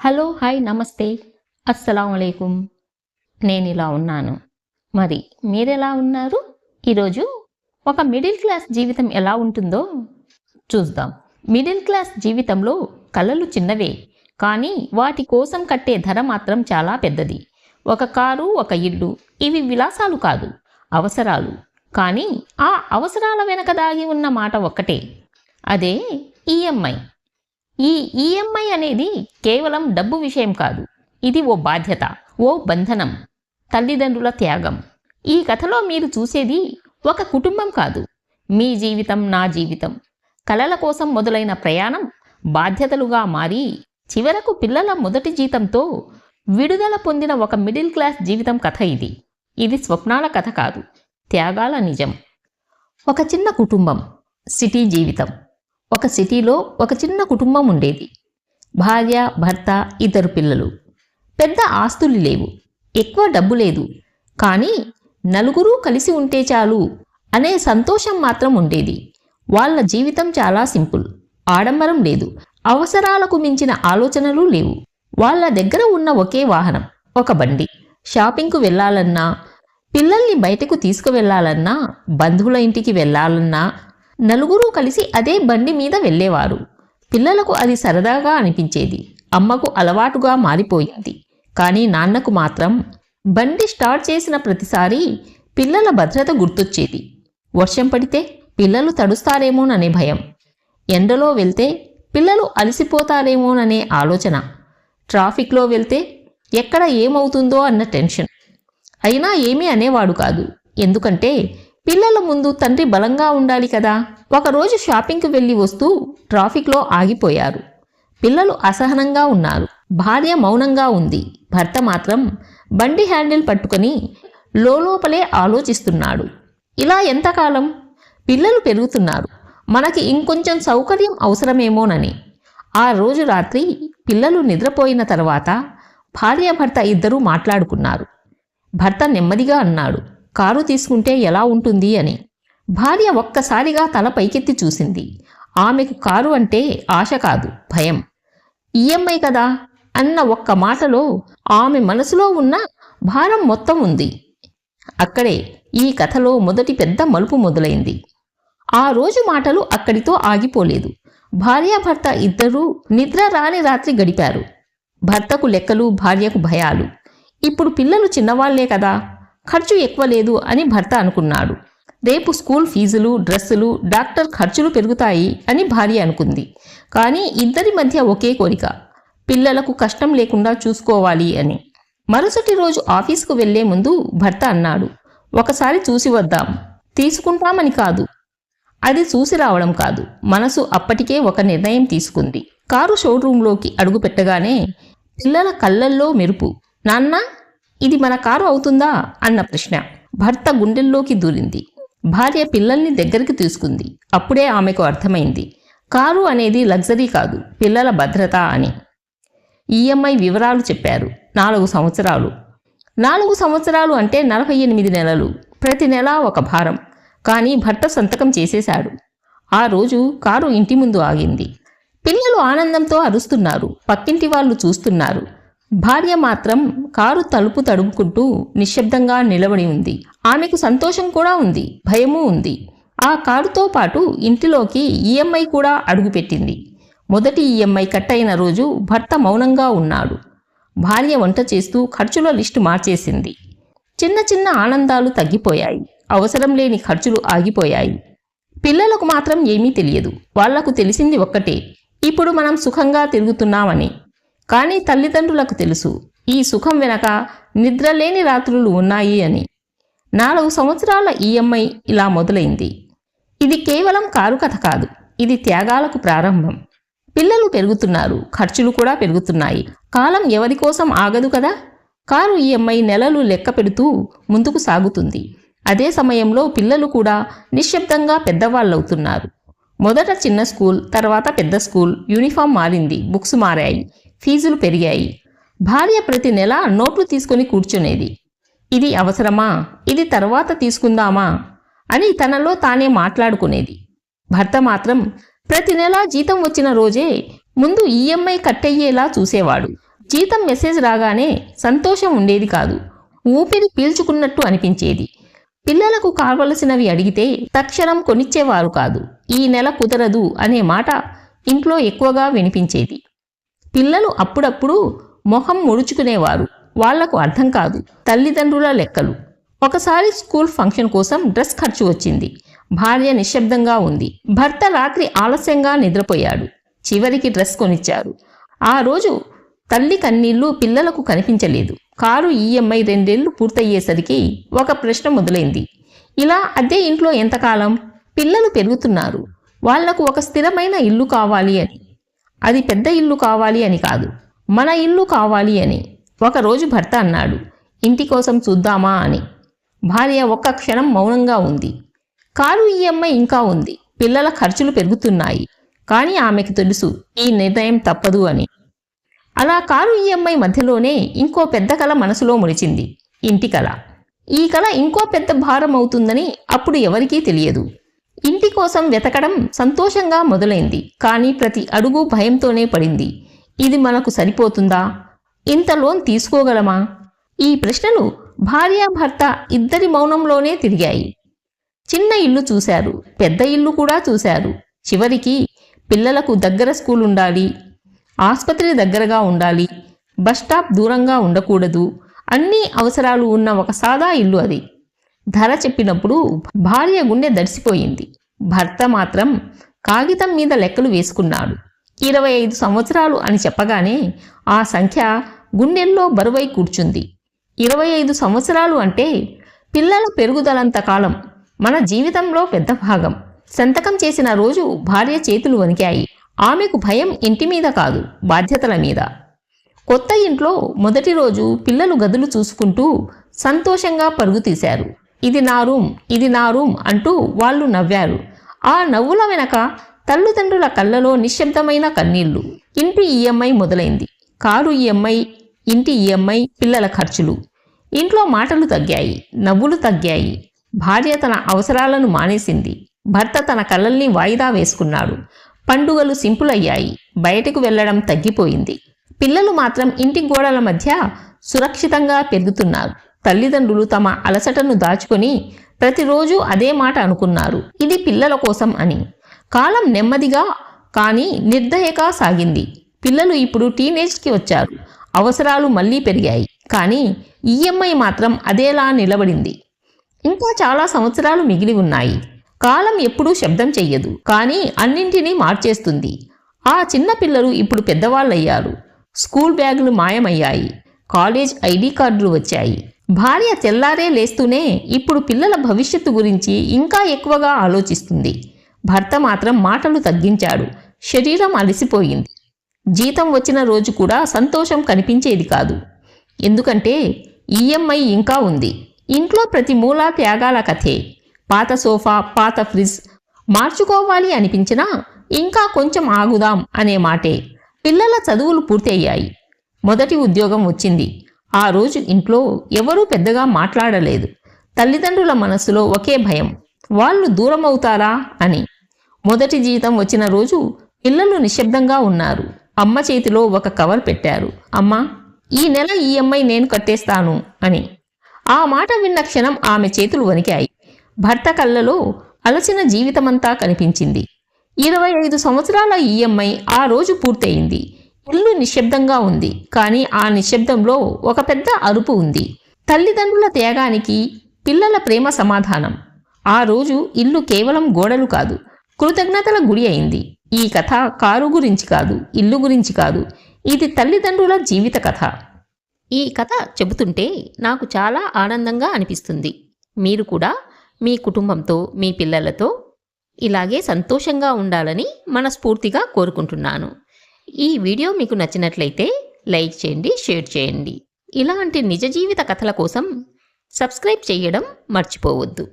Hello hi నమస్తే. అస్సలం అయికుం నేను ఇలా ఉన్నాను. మరి మీరెలా ఉన్నారు? ఈరోజు ఒక మిడిల్ క్లాస్ జీవితం ఎలా ఉంటుందో చూద్దాం. మిడిల్ క్లాస్ జీవితంలో కళలు చిన్నవే కానీ వాటి కోసం కట్టే ధర మాత్రం చాలా పెద్దది. ఒక కారు ఒక ఇల్లు ఇవి విలాసాలు కాదు అవసరాలు. కానీ ఆ అవసరాల వెనక దాగి ఉన్న మాట ఒక్కటే అదే ఈఎంఐ ఈ ఈఎంఐ అనేది కేవలం డబ్బు విషయం కాదు. ఇది ఓ బాధ్యత ఓ బంధనం తల్లిదండ్రుల త్యాగం. ఈ కథలో మీరు చూసేది ఒక కుటుంబం కాదు. మీ జీవితం నా జీవితం. కలల కోసం మొదలైన ప్రయాణం బాధ్యతలుగా మారి చివరకు పిల్లల మొదటి జీతంతో విడుదల పొందిన ఒక మిడిల్ క్లాస్ జీవితం కథ ఇది. ఇది స్వప్నాల కథ కాదు త్యాగాల నిజం. ఒక చిన్న కుటుంబం సిటీ జీవితం. ఒక సిటీలో ఒక చిన్న కుటుంబం ఉండేది. భార్య భర్త ఇద్దరు పిల్లలు. పెద్ద ఆస్తులు లేవు. ఎక్కువ డబ్బు లేదు. కానీ నలుగురు కలిసి ఉంటే చాలు అనే సంతోషం మాత్రం ఉండేది. వాళ్ళ జీవితం చాలా సింపుల్. ఆడంబరం లేదు. అవసరాలకు మించిన ఆలోచనలు లేవు. వాళ్ళ దగ్గర ఉన్న ఒకే వాహనం ఒక బండి. షాపింగ్కు వెళ్ళాలన్నా పిల్లల్ని బయటకు తీసుకువెళ్ళాలన్నా బంధువుల ఇంటికి వెళ్ళాలన్నా నలుగురు కలిసి అదే బండి మీద వెళ్ళేవారు. పిల్లలకు అది సరదాగా అనిపించేది. అమ్మకు అలవాటుగా మారిపోయింది. కానీ నాన్నకు మాత్రం బండి స్టార్ట్ చేసిన ప్రతిసారి పిల్లల భద్రత గుర్తొచ్చేది. వర్షం పడితే పిల్లలు తడుస్తారేమోననే భయం. ఎండలో వెళ్తే పిల్లలు అలసిపోతారేమోననే ఆలోచన. ట్రాఫిక్లో వెళ్తే ఎక్కడ ఏమవుతుందో అన్న టెన్షన్. అయినా ఏమీ అనేవాడు కాదు. ఎందుకంటే పిల్లల ముందు తండ్రి బలంగా ఉండాలి కదా. ఒకరోజు షాపింగ్కి వెళ్ళి వస్తూ ట్రాఫిక్లో ఆగిపోయారు. పిల్లలు అసహనంగా ఉన్నారు. భార్య మౌనంగా ఉంది. భర్త మాత్రం బండి హ్యాండిల్ పట్టుకొని లోపలే ఆలోచిస్తున్నాడు. ఇలా ఎంతకాలం? పిల్లలు పెరుగుతున్నారు. మనకి ఇంకొంచెం సౌకర్యం అవసరమేమోనని. ఆ రోజు రాత్రి పిల్లలు నిద్రపోయిన తర్వాత భార్యాభర్త ఇద్దరూ మాట్లాడుకున్నారు. భర్త నెమ్మదిగా అన్నాడు. కారు తీసుకుంటే ఎలా ఉంటుంది అని. భార్య ఒక్కసారిగా తల పైకెత్తి చూసింది. ఆమెకు కారు అంటే ఆశ కాదు భయం. ఈఎంఐ కదా! అన్న ఒక్క మాటలో ఆమె మనసులో ఉన్న భారం మొత్తం ఉంది. అక్కడే ఈ కథలో మొదటి పెద్ద మలుపు మొదలైంది. ఆ రోజు మాటలు అక్కడితో ఆగిపోలేదు. భార్యాభర్త ఇద్దరూ నిద్ర రాని రాత్రి గడిపారు. భర్తకు లెక్కలు భార్యకు భయాలు. ఇప్పుడు పిల్లలు చిన్నవాళ్ళే కదా! ఖర్చు ఎక్కువ లేదు అని భర్త అనుకున్నాడు. రేపు స్కూల్ ఫీజులు డ్రెస్సులు డాక్టర్ ఖర్చులు పెరుగుతాయి అని భార్య అనుకుంది. కానీ ఇద్దరి మధ్య ఒకే కోరిక పిల్లలకు కష్టం లేకుండా చూసుకోవాలి అని. మరుసటి రోజు ఆఫీసుకు వెళ్ళే ముందు భర్త అన్నాడు ఒకసారి చూసి వద్దాం. తీసుకుంటామని కాదు. అది చూసి రావడం కాదు. మనసు అప్పటికే ఒక నిర్ణయం తీసుకుంది. కారు షోరూంలోకి అడుగు పెట్టగానే పిల్లల కళ్ళల్లో మెరుపు. నాన్న ఇది మన కారు అవుతుందా? అన్న ప్రశ్న. భర్త గుండెల్లోకి దూరింది. భార్య పిల్లల్ని దగ్గరికి తీసుకుంది. అప్పుడే ఆమెకు అర్థమైంది. కారు అనేది లగ్జరీ కాదు పిల్లల భద్రత అని. ఈఎంఐ వివరాలు చెప్పారు. నాలుగు సంవత్సరాలు. నాలుగు సంవత్సరాలు అంటే నలభై ఎనిమిది నెలలు. ప్రతి నెల ఒక భారం. కానీ భర్త సంతకం చేసేశాడు. ఆ రోజు కారు ఇంటి ముందు ఆగింది. పిల్లలు ఆనందంతో అరుస్తున్నారు. పక్కింటి వాళ్ళు చూస్తున్నారు. భార్య మాత్రం కారు తలుపు తడుముకుంటూ నిశ్శబ్దంగా నిలబడి ఉంది. ఆమెకు సంతోషం కూడా ఉంది భయమూ ఉంది. ఆ కారుతో పాటు ఇంటిలోకి ఈఎంఐ కూడా అడుగుపెట్టింది. మొదటి ఈఎంఐ కట్ అయిన రోజు భర్త మౌనంగా ఉన్నాడు. భార్య వంట చేస్తూ ఖర్చుల లిస్టు మార్చేసింది. చిన్న చిన్న ఆనందాలు తగ్గిపోయాయి. అవసరం లేని ఖర్చులు ఆగిపోయాయి. పిల్లలకు మాత్రం ఏమీ తెలియదు. వాళ్ళకు తెలిసింది ఒక్కటే. ఇప్పుడు మనం సుఖంగా తిరుగుతున్నామని. కానీ తల్లిదండ్రులకు తెలుసు. ఈ సుఖం వెనక నిద్రలేని రాత్రులు ఉన్నాయి అని. నాలుగు సంవత్సరాల ఈఎంఐ ఇలా మొదలైంది. ఇది కేవలం కారు కథ కాదు. ఇది త్యాగాలకు ప్రారంభం. పిల్లలు పెరుగుతున్నారు. ఖర్చులు కూడా పెరుగుతున్నాయి. కాలం ఎవరి కోసం ఆగదు కదా? కారు ఈఎంఐ నెలలు లెక్క పెడుతూ ముందుకు సాగుతుంది. అదే సమయంలో పిల్లలు కూడా నిశ్శబ్దంగా పెద్దవాళ్ళవుతున్నారు. మొదట చిన్న స్కూల్ తర్వాత పెద్ద స్కూల్ యూనిఫామ్ మారింది. బుక్స్ మారాయి. ఫీజులు పెరిగాయి. భార్య ప్రతి నెల నోట్లు తీసుకొని కూర్చునేది. ఇది అవసరమా? ఇది తర్వాత తీసుకుందామా? అని తనలో తానే మాట్లాడుకునేది. భర్త మాత్రం ప్రతి నెల జీతం వచ్చిన రోజే ముందు ఈఎంఐ కట్టయ్యేలా చూసేవాడు. జీతం మెసేజ్ రాగానే సంతోషం ఉండేది కాదు. ఊపిరి పీల్చుకున్నట్టు అనిపించేది. పిల్లలకు కావలసినవి అడిగితే తక్షణం కొనిచ్చేవారు కాదు. ఈ నెల కుదరదు అనే మాట ఇంట్లో ఎక్కువగా వినిపించేది. పిల్లలు అప్పుడప్పుడు మొహం ముడుచుకునేవారు. వాళ్ళకు అర్థం కాదు. తల్లిదండ్రుల లెక్కలు. ఒకసారి స్కూల్ ఫంక్షన్ కోసం డ్రెస్ ఖర్చు వచ్చింది. భార్య నిశ్శబ్దంగా ఉంది. భర్త రాత్రి ఆలస్యంగా నిద్రపోయాడు. చివరికి డ్రెస్ కొనిచ్చారు. ఆ రోజు తల్లి కన్నీళ్ళు పిల్లలకు కనిపించలేదు. కారు ఈఎంఐ రెండేళ్ళు పూర్తయ్యేసరికి ఒక ప్రశ్న మొదలైంది. ఇలా అదే ఇంట్లో ఎంతకాలం? పిల్లలు పెరుగుతున్నారు. వాళ్ళకు ఒక స్థిరమైన ఇల్లు కావాలి అని. అది పెద్ద ఇల్లు కావాలి అని కాదు. మన ఇల్లు కావాలి అని. ఒకరోజు భర్త అన్నాడు ఇంటి కోసం చూద్దామా? అని. భార్య ఒక్క క్షణం మౌనంగా ఉంది. కారు ఈఎంఐ ఇంకా ఉంది. పిల్లల ఖర్చులు పెరుగుతున్నాయి. కానీ ఆమెకు తెలుసు ఈ నిర్ణయం తప్పదు అని. అలా కారు ఈఎంఐ మధ్యలోనే ఇంకో పెద్ద కళ మనసులో ముడిచింది ఇంటి కళ ఈ కళ ఇంకో పెద్ద భారం అవుతుందని అప్పుడు ఎవరికీ తెలియదు. ఇంటి కోసం వెతకడం సంతోషంగా మొదలైంది. కానీ ప్రతి అడుగు భయంతోనే పడింది. ఇది మనకు సరిపోతుందా? ఇంత లోన్ తీసుకోగలమా? ఈ ప్రశ్నలు భార్యాభర్త ఇద్దరి మౌనంలోనే తిరిగాయి. చిన్న ఇల్లు చూశారు. పెద్ద ఇల్లు కూడా చూశారు. చివరికి పిల్లలకు దగ్గర స్కూల్ ఉండాలి. ఆసుపత్రి దగ్గరగా ఉండాలి. బస్ స్టాప్ దూరంగా ఉండకూడదు. అన్ని అవసరాలు ఉన్న ఒక సాదా ఇల్లు అది. ధర చెప్పినప్పుడు భార్య గుండె దడిసిపోయింది. భర్త మాత్రం కాగితం మీద లెక్కలు వేసుకున్నాడు. ఇరవై ఐదు సంవత్సరాలు అని చెప్పగానే ఆ సంఖ్య గుండెల్లో బరువై కూర్చుంది. ఇరవై ఐదు సంవత్సరాలు అంటే పిల్లల పెరుగుదలంత కాలం మన జీవితంలో పెద్ద భాగం. సంతకం చేసిన రోజు భార్య చేతులు వణికాయి. ఆమెకు భయం ఇంటి మీద కాదు బాధ్యతల మీద. కొత్త ఇంట్లో మొదటి రోజు పిల్లలు గదులు చూసుకుంటూ సంతోషంగా పరుగు తీశారు. ఇది నా రూమ్ ఇది నా రూమ్ అంటూ వాళ్ళు నవ్వారు. ఆ నవ్వుల వెనక తల్లిదండ్రుల కళ్ళలో నిశ్శబ్దమైన కన్నీళ్ళు. ఇంటి ఈఎంఐ మొదలైంది. కారు ఈఎంఐ ఇంటి ఈఎంఐ పిల్లల ఖర్చులు. ఇంట్లో మాటలు తగ్గాయి నవ్వులు తగ్గాయి. భార్య తన అవసరాలను మానేసింది. భర్త తన కళ్ళల్ని వాయిదా వేసుకున్నాడు. పండుగలు సింపుల్ అయ్యాయి. బయటకు వెళ్ళడం తగ్గిపోయింది. పిల్లలు మాత్రం ఇంటి గోడల మధ్య సురక్షితంగా పెరుగుతున్నారు. తల్లిదండ్రులు తమ అలసటను దాచుకొని ప్రతిరోజు అదే మాట అనుకున్నారు. ఇది పిల్లల కోసం అని. కాలం నెమ్మదిగా కానీ నిర్దయగా సాగింది. పిల్లలు ఇప్పుడు టీనేజ్కి వచ్చారు. అవసరాలు మళ్ళీ పెరిగాయి. కానీ ఈఎంఐ మాత్రం అదేలా నిలబడింది. ఇంకా చాలా సంవత్సరాలు మిగిలి ఉన్నాయి. కాలం ఎప్పుడూ శబ్దం చెయ్యదు. కానీ అన్నింటినీ మార్చేస్తుంది. ఆ చిన్న పిల్లలు ఇప్పుడు పెద్దవాళ్ళయ్యారు. స్కూల్ బ్యాగులు మాయమయ్యాయి. కాలేజ్ ఐడి కార్డులు వచ్చాయి. భార్య తెల్లారే లేస్తూనే ఇప్పుడు పిల్లల భవిష్యత్తు గురించి ఇంకా ఎక్కువగా ఆలోచిస్తుంది. భర్త మాత్రం మాటలు తగ్గించాడు. శరీరం అలసిపోయింది. జీతం వచ్చిన రోజు కూడా సంతోషం కనిపించేది కాదు. ఎందుకంటే ఈఎంఐ ఇంకా ఉంది. ఇంట్లో ప్రతి మూలా త్యాగాల కథే. పాత సోఫా పాత ఫ్రిజ్ మార్చుకోవాలి అనిపించినా ఇంకా కొంచెం ఆగుదాం అనే మాటే. పిల్లల చదువులు పూర్తయ్యాయి. మొదటి ఉద్యోగం వచ్చింది. ఆ రోజు ఇంట్లో ఎవరూ పెద్దగా మాట్లాడలేదు. తల్లిదండ్రుల మనసులో ఒకే భయం వాళ్ళు దూరమవుతారా? అని. మొదటి జీతం వచ్చిన రోజు పిల్లలు నిశ్శబ్దంగా ఉన్నారు. అమ్మ చేతిలో ఒక కవర్ పెట్టారు. అమ్మా ఈ నెల ఈఎంఐ నేను కట్టేస్తాను అని. ఆ మాట విన్న క్షణం ఆమె చేతులు వణికాయి. భర్త కళ్ళలో అలసిన జీవితమంతా కనిపించింది. ఇరవై ఐదు సంవత్సరాల ఈఎంఐ ఆ రోజు పూర్తయింది. ఇల్లు నిశ్శబ్దంగా ఉంది. కానీ ఆ నిశ్శబ్దంలో ఒక పెద్ద అరుపు ఉంది. తల్లిదండ్రుల త్యాగానికి పిల్లల ప్రేమ సమాధానం. ఆ రోజు ఇల్లు కేవలం గోడలు కాదు కృతజ్ఞతల గుడి అయింది. ఈ కథ కారు గురించి కాదు ఇల్లు గురించి కాదు. ఇది తల్లిదండ్రుల జీవిత కథ. ఈ కథ చెబుతుంటే నాకు చాలా ఆనందంగా అనిపిస్తుంది. మీరు కూడా మీ కుటుంబంతో మీ పిల్లలతో ఇలాగే సంతోషంగా ఉండాలని మనస్ఫూర్తిగా కోరుకుంటున్నాను. ఈ వీడియో మీకు నచ్చినట్లయితే లైక్ చేయండి షేర్ చేయండి. ఇలాంటి నిజ జీవిత కథల కోసం సబ్స్క్రైబ్ చేయడం మర్చిపోవద్దు.